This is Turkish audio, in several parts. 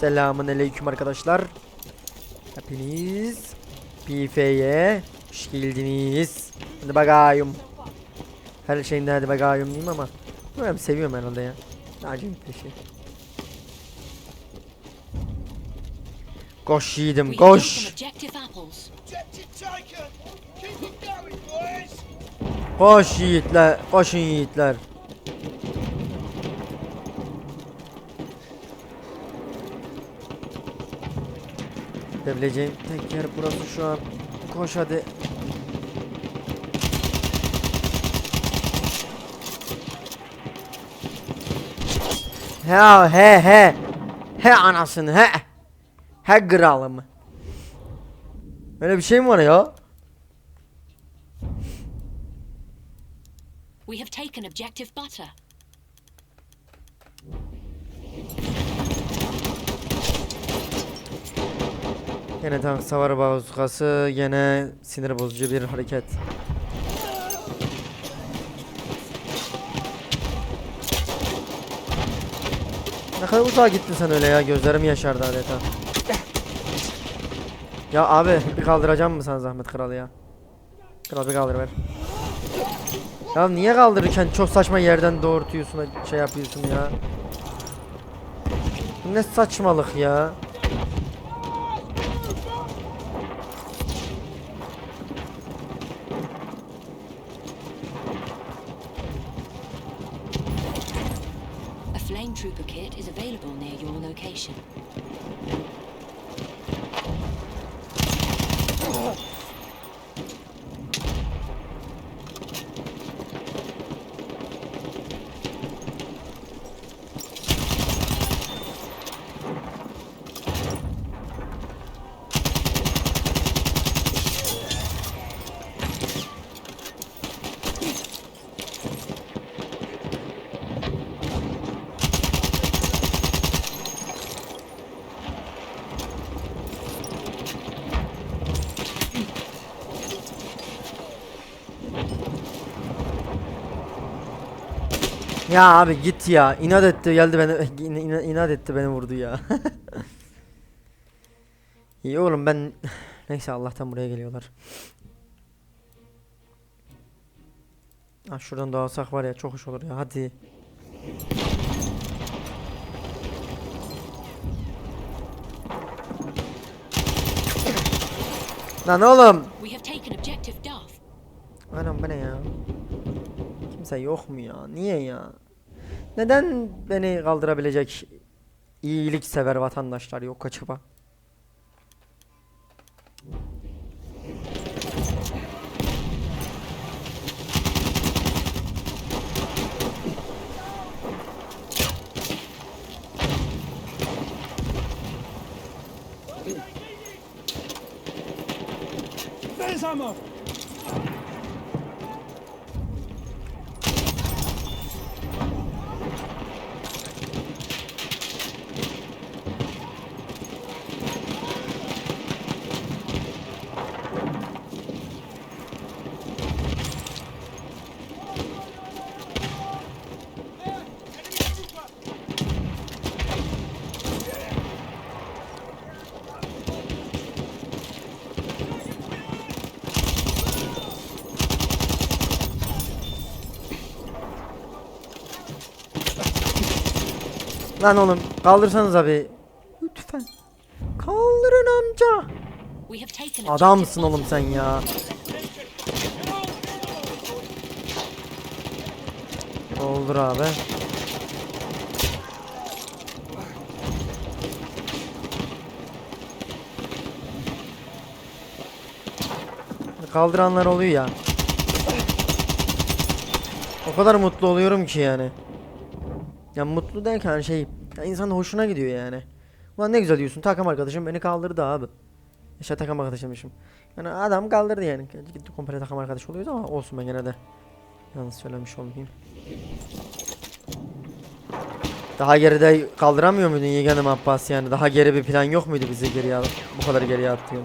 Selamun aleyküm arkadaşlar. Hepiniz PF'ye hoş geldiniz. Hadi bakayım. Her şeyinde hadi bakayım diyeyim ama ben seviyorum herhalde ya. Acayip bir şey. Koş yiğidim koş. Koş yiğitler. Koşun yiğitler. Gidebileceğim tek yer burası şu an. Koş hadi. He he he. He anasını he. He kralım. Öyle bir şey mi var ya? We have taken objective butter. Yine tank savar bazukası, yine sinir bozucu bir hareket. Ne kadar uzağa gittin sen öyle ya, gözlerim yaşardı adeta. Ya abi, bir kaldıracağım mı sana zahmet kral ya? Kral bir kaldır ver. Ya niye kaldırırken çok saçma yerden doğurtuyorsun, şey yapıyorsun ya? Ne saçmalık ya? A flame trooper kit is available near your location. Ya abi git ya. İnat etti geldi beni in- in- inat etti beni vurdu ya. İyi oğlum ben neyse Allah'tan buraya geliyorlar. Ah şuradan dağılsak var ya çok hoş olur ya hadi. Lan oğlum. Anam bu ne ya? Kimse yok mu ya? Niye ya? Neden beni kaldırabilecek iyiliksever vatandaşlar yok acaba? There's ammo! Lan oğlum kaldırsanız abi. Lütfen. Kaldırın amca. Adamsın oğlum sen ya. Olur abi. Kaldıranlar oluyor ya. O kadar mutlu oluyorum ki yani. Ya mutlu derken şey, ya insanın hoşuna gidiyor yani. Ulan ne güzel diyorsun takım arkadaşım beni kaldırdı abi. İşte takım arkadaşımmışım. Yani adam kaldırdı yani. Gitti komple takım arkadaş oluyoruz ama olsun ben gene de. Yalnız söylemiş olmayayım. Daha geride kaldıramıyor muydun yeğenim Abbas yani? Daha geri bir plan yok muydu bizi geriye al- bu kadar geriye attığın?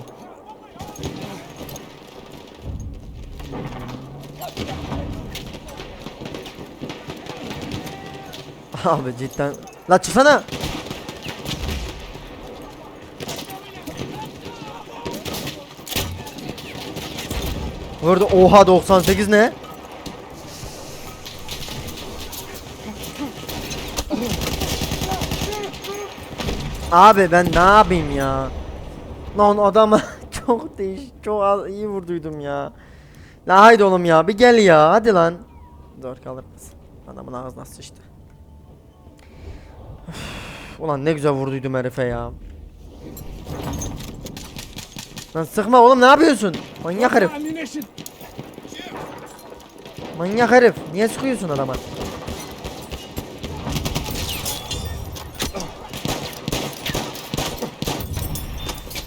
Abi cidden. La çıksana. Orada oha 98 ne? Abi ben ne yapayım ya? Lan adama çok değiş, çok az, iyi vurduydum ya. La haydi oğlum ya bir gel ya hadi lan. Dur kalır mısın? Adamın ağzına sıçtı. Ulan ne güzel vurduydum herife ya. Lan sıkma oğlum ne yapıyorsun? Manyak herif. Manyak herif. Niye sıkıyorsun adama?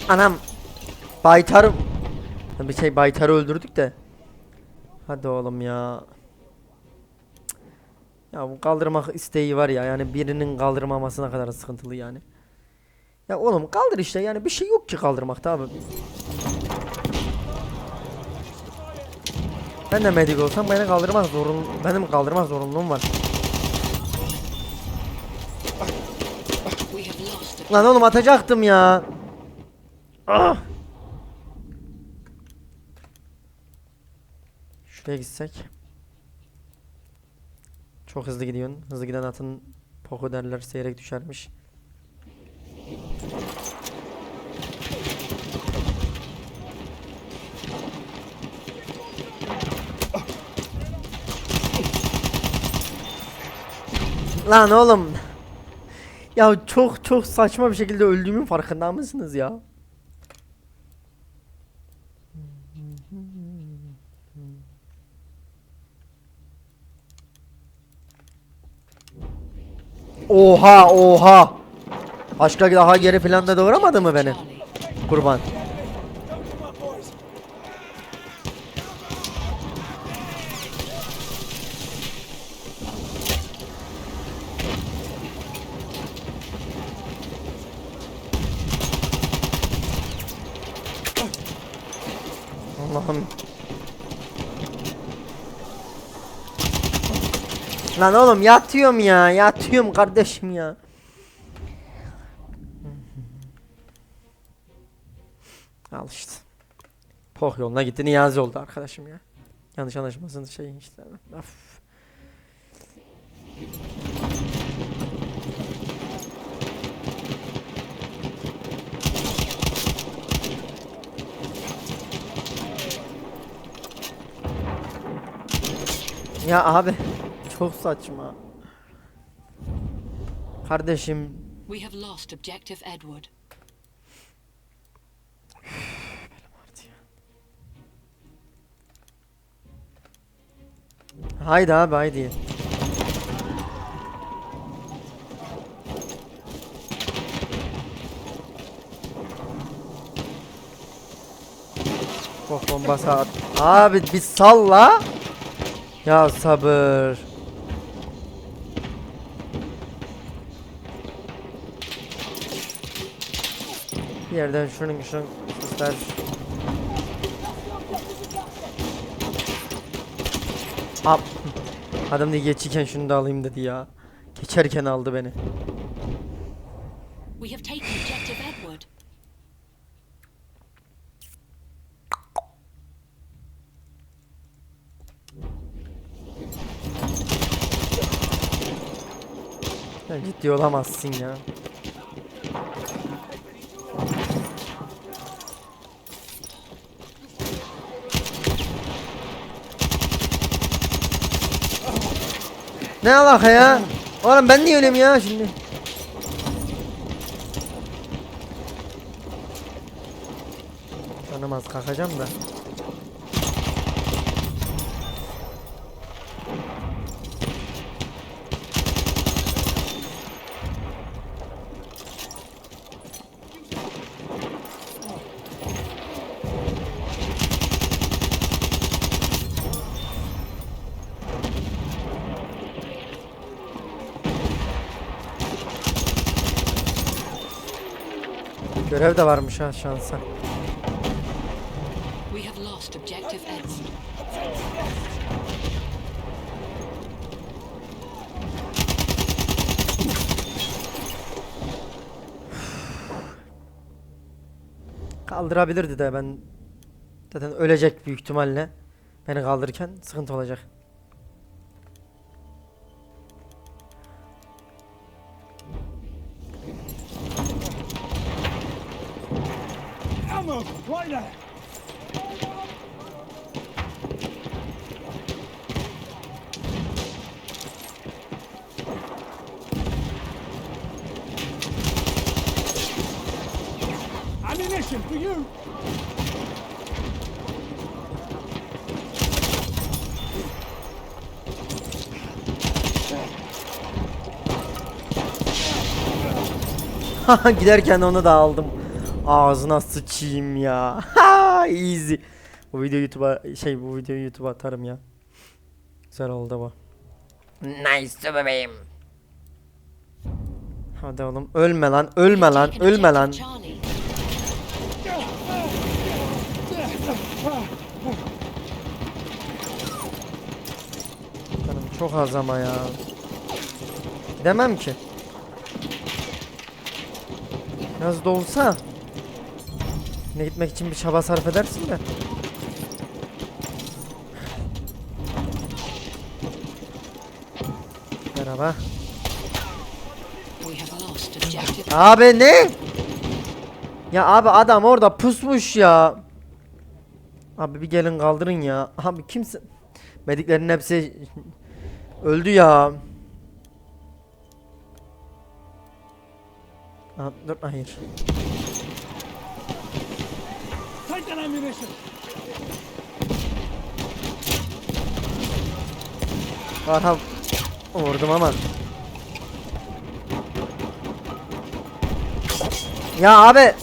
Anam. Baytar. Bir şey Baytar'ı öldürdük de. Hadi oğlum ya. Ya bu kaldırmak isteği var ya yani birinin kaldırmamasına kadar sıkıntılı yani. Ya oğlum kaldır işte yani bir şey yok ki kaldırmakta abi. Ben de medik olsam beni kaldırmaz zorun benim kaldırmaz zorunluluğum var. Lan oğlum atacaktım ya. Ah! Şuraya gitsek. Çok hızlı gidiyorsun. Hızlı giden atın poku derler seyrek düşermiş. Lan oğlum. Ya çok çok saçma bir şekilde öldüğümün farkında mısınız ya? Oha oha. Başka daha geri planda doğramadı mı beni? Kurban. Allah'ım. Lan oğlum yatıyorum ya. Yatıyorum kardeşim ya. Al işte. Poh yoluna gitti. Niyazi oldu arkadaşım ya. Yanlış anlaşmasın şey işte. Of. Ya abi çok saçma. Kardeşim We have lost objective Edward. haydi abi haydi. Bok bombası at. Abi bir salla. Ya sabır. Bir yerden şunun şunun ister. Ab. Adam diye geçirken şunu da alayım dedi ya. Geçerken aldı beni. We have taken objective Edward. Ya ciddi olamazsın ya. Ne alaka ya? Oğlum ben niye öleyim ya şimdi? Tanımaz kalkacağım da. Görev de varmış ha şansa. Kaldırabilirdi de ben zaten ölecek büyük ihtimalle. Beni kaldırırken sıkıntı olacak. Giderken onu da aldım. Ağzına sıçayım ya. Easy. Bu video YouTube'a şey bu videoyu YouTube'a atarım ya. Güzel oldu bu. Nice bebeğim. Hadi oğlum ölme lan ölme lan ölme lan. Canım çok az ama ya. Demem ki. Biraz da olsa. Ne gitmek için bir çaba sarf edersin de. Merhaba. Abi ne? Ya abi adam orada pusmuş ya. Abi bir gelin kaldırın ya. Abi kimse... Mediklerin hepsi öldü ya. Aa, dur hayır. Take that ammunition. Aha vurdum ama. Ya abi.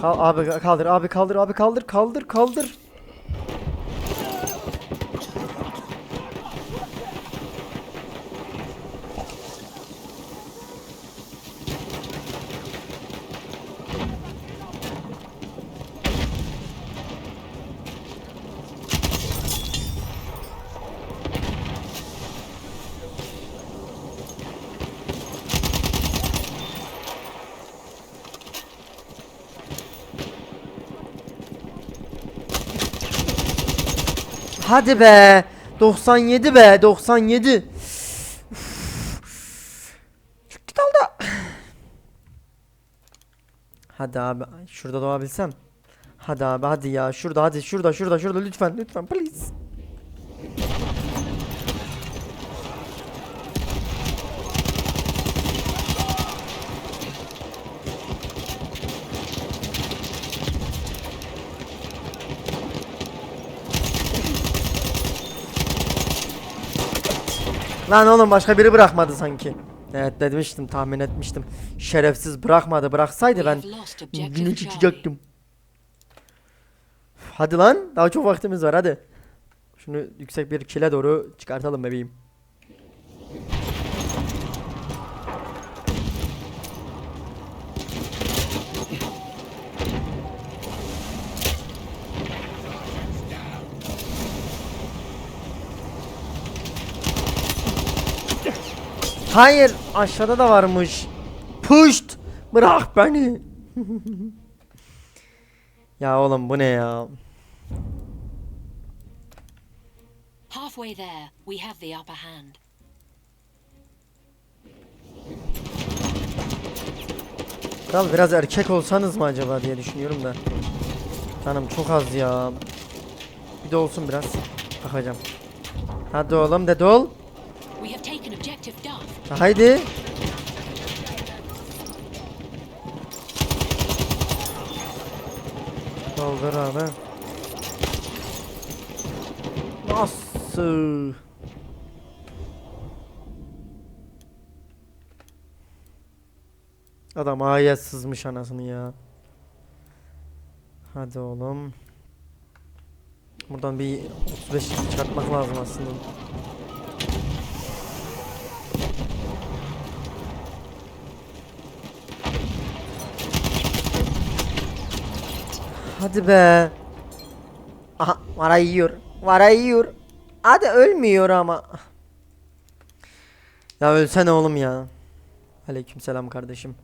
Kal abi kaldır abi kaldır abi kaldır kaldır kaldır. Hadi be. 97 be 97. Çok git oldu. Hadi abi şurada doğabilsem. Hadi abi hadi ya şurada hadi şurada şurada şurada lütfen lütfen please. Lan oğlum başka biri bırakmadı sanki. Evet demiştim tahmin etmiştim. Şerefsiz bırakmadı bıraksaydı ben günü çıkacaktım. Hadi lan daha çok vaktimiz var hadi. Şunu yüksek bir kile doğru çıkartalım bebeğim. Hayır aşağıda da varmış. Puşt bırak beni. ya oğlum bu ne ya? Halfway there, we have the upper hand. Kral biraz erkek olsanız mı acaba diye düşünüyorum da. Canım çok az ya. Bir de olsun biraz. Bakacağım. Hadi oğlum de ol. We have taken objective Duff. Haydi. Doldur abi. Nasıl? Adam A'ya sızmış anasını ya. Hadi oğlum. Buradan bir 35 çıkartmak lazım aslında. Hadi be. Aha Mara yiyor. Mara yiyor. Hadi ölmüyor ama. Ya ölsene oğlum ya. Aleykümselam kardeşim.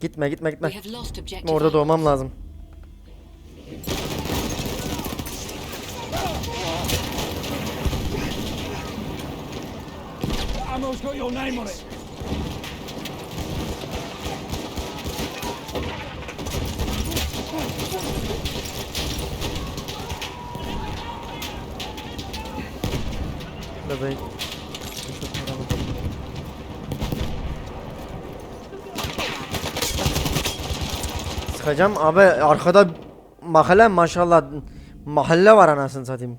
Gitme gitme gitme. gitme orada doğmam lazım. Ammo's got your name on it. Bebeğim. Sıkacağım abi arkada mahalle maşallah mahalle var anasını satayım.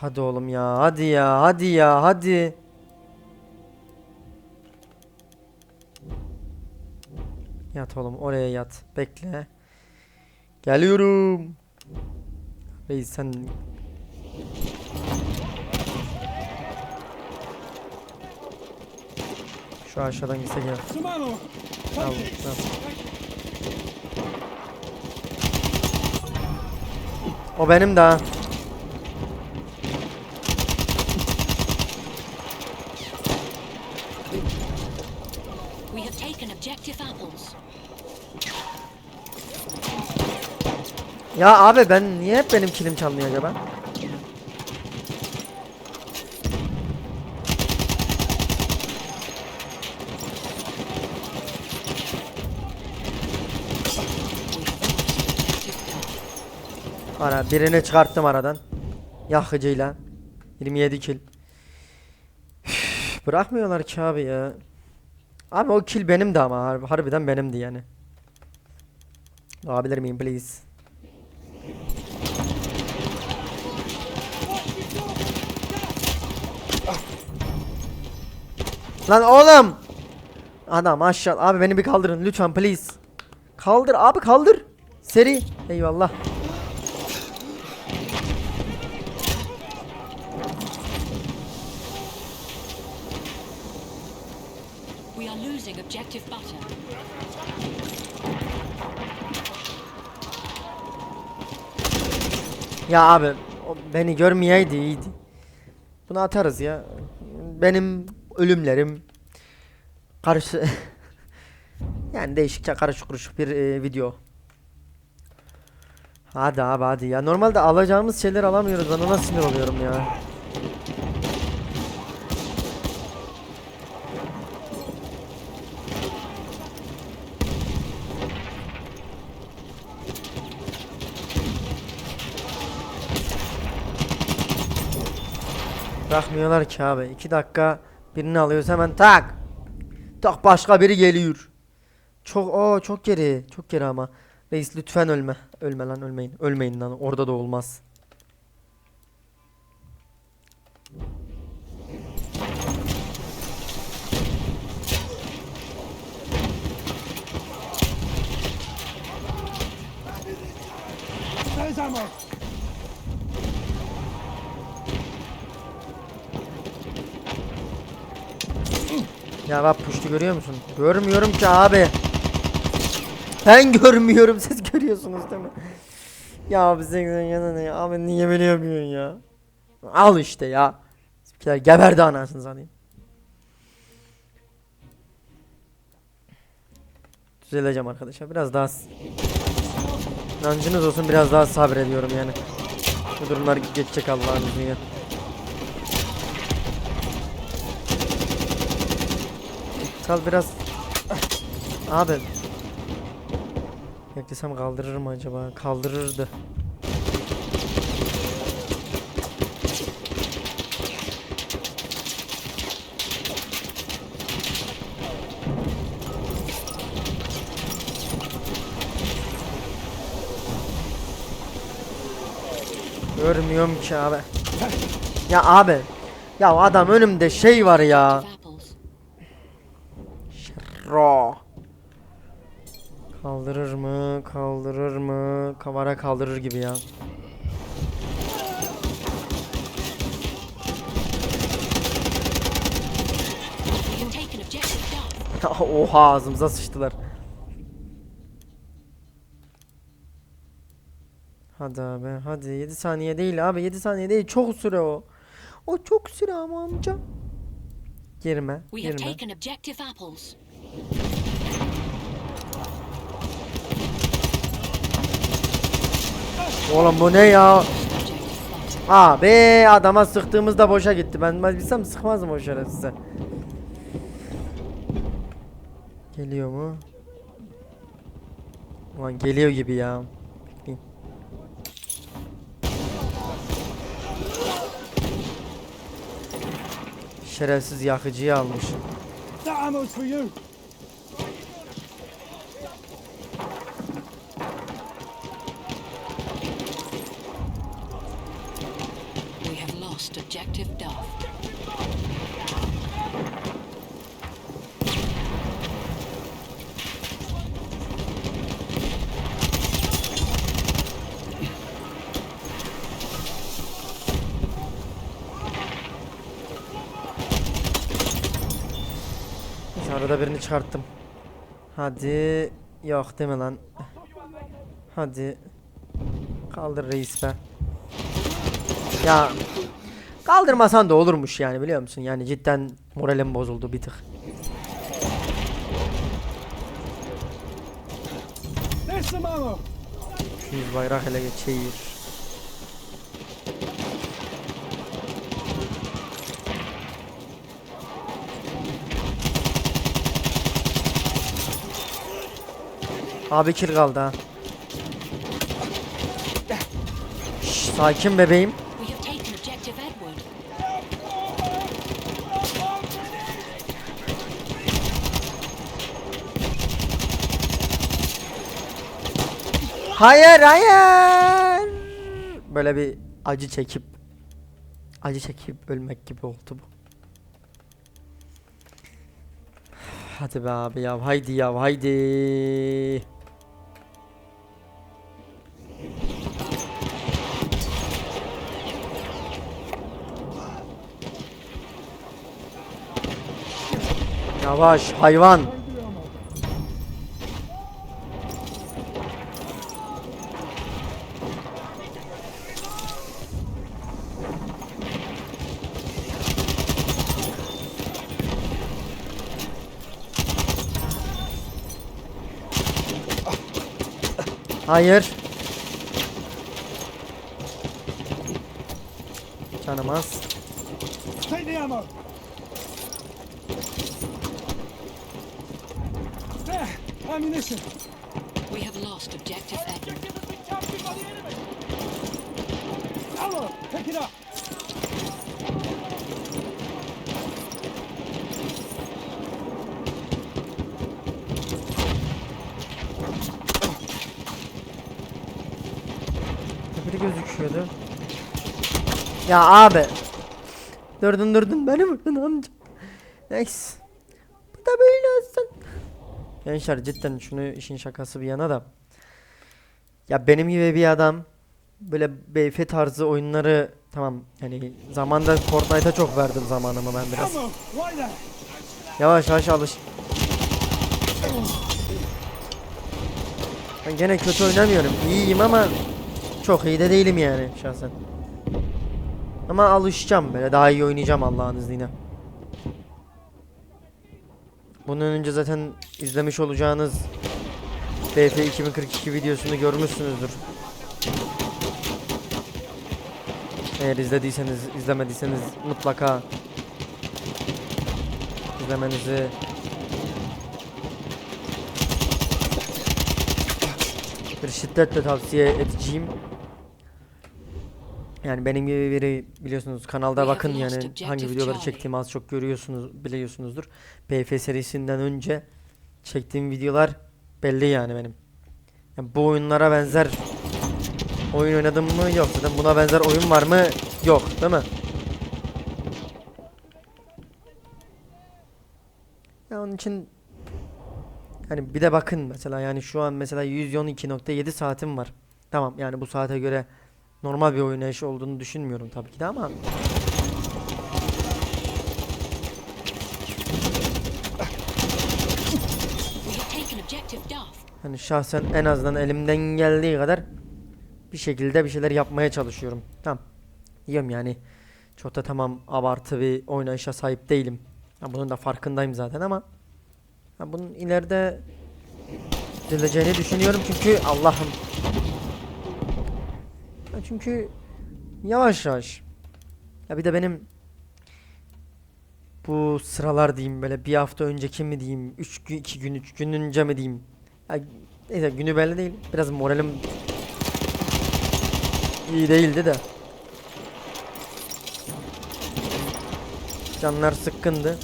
Hadi oğlum ya hadi ya hadi ya hadi. Yat oğlum oraya yat bekle. Geliyorum. Reis sen Şu aşağıdan. Some ammo. Tamam, tamam. O benim daha. We have taken objective apples. Ya abi ben niye hep benim kilim çalmıyor acaba? Ana birini çıkarttım aradan. Yakıcıyla. 27 kill. Üf, Bırakmıyorlar ki abi ya. Abi o kill benim de ama harbi- harbiden benimdi yani. Alabilir miyim please? Lan oğlum. Adam aşağı. Abi beni bir kaldırın lütfen please. Kaldır abi kaldır. Seri. Eyvallah. We are losing objective butter. Ya abi beni görmeyeydi iyiydi. Bunu atarız ya. Benim ölümlerim karşı yani değişikçe karışık kuruşuk bir e, video. Hadi abi hadi ya. Normalde alacağımız şeyler alamıyoruz. Ben ona sinir oluyorum ya. Bırakmıyorlar ki abi. 2 dakika birini alıyoruz hemen tak. Tak başka biri geliyor. Çok o çok geri. Çok geri ama. Reis lütfen ölme. Ölme lan ölmeyin. Ölmeyin lan. Orada da olmaz. There's Ya bak puştu görüyor musun? Görmüyorum ki abi. Ben görmüyorum. Siz görüyorsunuz değil mi? Ya bize yanına ya. Abi niye böyle yapıyorsun ya? Al işte ya. Bizimkiler geberdi anasını satayım. Düzeleceğim arkadaşlar. Biraz daha inancınız olsun biraz daha sabrediyorum yani. Bu durumlar geçecek Allah'ın izniyle. Kal biraz. Abi. Beklesem kaldırır mı acaba? Kaldırırdı. Görmüyorum ki abi. Ya abi. Ya adam önümde şey var ya. Mı? Kaldırır mı? Kavara kaldırır gibi ya. Oha ağzımıza sıçtılar. Hadi abi hadi 7 saniye değil abi 7 saniye değil çok süre o. O çok süre ama amca. Girme girme. taken objective apples. Oğlum bu ne ya? Abi adama sıktığımızda boşa gitti. Ben bilsem sıkmazdım o şerefsize. Geliyor mu? Ulan geliyor gibi ya. Bekleyin. Şerefsiz yakıcıyı almış. Birini çıkarttım. Hadi. Yok deme lan. Hadi. Kaldır reis be. Ya kaldırmasan da olurmuş yani biliyor musun? Yani cidden moralim bozuldu bir tık. 200 bayrak ele geçeyim. Abi kill kaldı ha. Şş, sakin bebeğim. Hayır hayır. Böyle bir acı çekip acı çekip ölmek gibi oldu bu. Hadi be abi ya haydi ya haydi. Yavaş hayvan. Hayır. Canım az. Take the ammo. There. Ammunition. We have lost objective Edward. Ammo. Pick it up. Gözüküyordu. Ya abi. Durdun durdun beni vurdun amca. Neyse. Bu da böyle olsun. Gençler cidden şunu işin şakası bir yana da. Ya benim gibi bir adam böyle BF tarzı oyunları tamam yani zamanda Fortnite'a çok verdim zamanımı ben biraz. Yavaş yavaş alış. Ben gene kötü oynamıyorum. İyiyim ama çok iyi de değilim yani şahsen. Ama alışacağım böyle daha iyi oynayacağım Allah'ın izniyle. Bunun önce zaten izlemiş olacağınız BF 2042 videosunu görmüşsünüzdür. Eğer izlediyseniz, izlemediyseniz mutlaka izlemenizi bir şiddetle tavsiye edeceğim. Yani benim gibi biri biliyorsunuz kanalda bakın yani hangi videoları çektiğimi az çok görüyorsunuz biliyorsunuzdur. PF serisinden önce çektiğim videolar belli yani benim. Yani bu oyunlara benzer oyun oynadım mı yok zaten buna benzer oyun var mı yok değil mi? Ya onun için yani bir de bakın mesela yani şu an mesela 112.7 saatim var. Tamam yani bu saate göre normal bir oynayış olduğunu düşünmüyorum tabii ki de ama hani şahsen en azından elimden geldiği kadar bir şekilde bir şeyler yapmaya çalışıyorum. Tamam. Diyorum yani çok da tamam abartı bir oynayışa sahip değilim. Ya bunun da farkındayım zaten ama ya bunun ileride düzeleceğini düşünüyorum çünkü Allah'ım. Ya çünkü Yavaş yavaş. Ya bir de benim bu sıralar diyeyim böyle bir hafta önceki mi diyeyim, 3 gün, 2 gün, 3 gün önce mi diyeyim. Ya, neyse günü belli değil. Biraz moralim iyi değildi de. Canlar sıkkındı.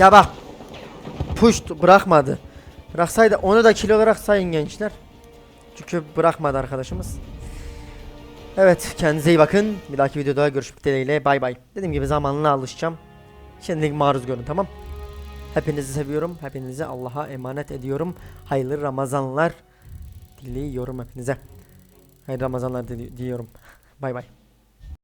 Ya bak. Puşt bırakmadı. Bıraksaydı onu da kilo olarak sayın gençler. Çünkü bırakmadı arkadaşımız. Evet kendinize iyi bakın. Bir dahaki videoda görüşmek dileğiyle. Bay bay. Dediğim gibi zamanla alışacağım. Şimdilik maruz görün tamam. Hepinizi seviyorum. Hepinizi Allah'a emanet ediyorum. Hayırlı Ramazanlar diliyorum hepinize. Hayırlı Ramazanlar dili- diliyorum. Bay bay.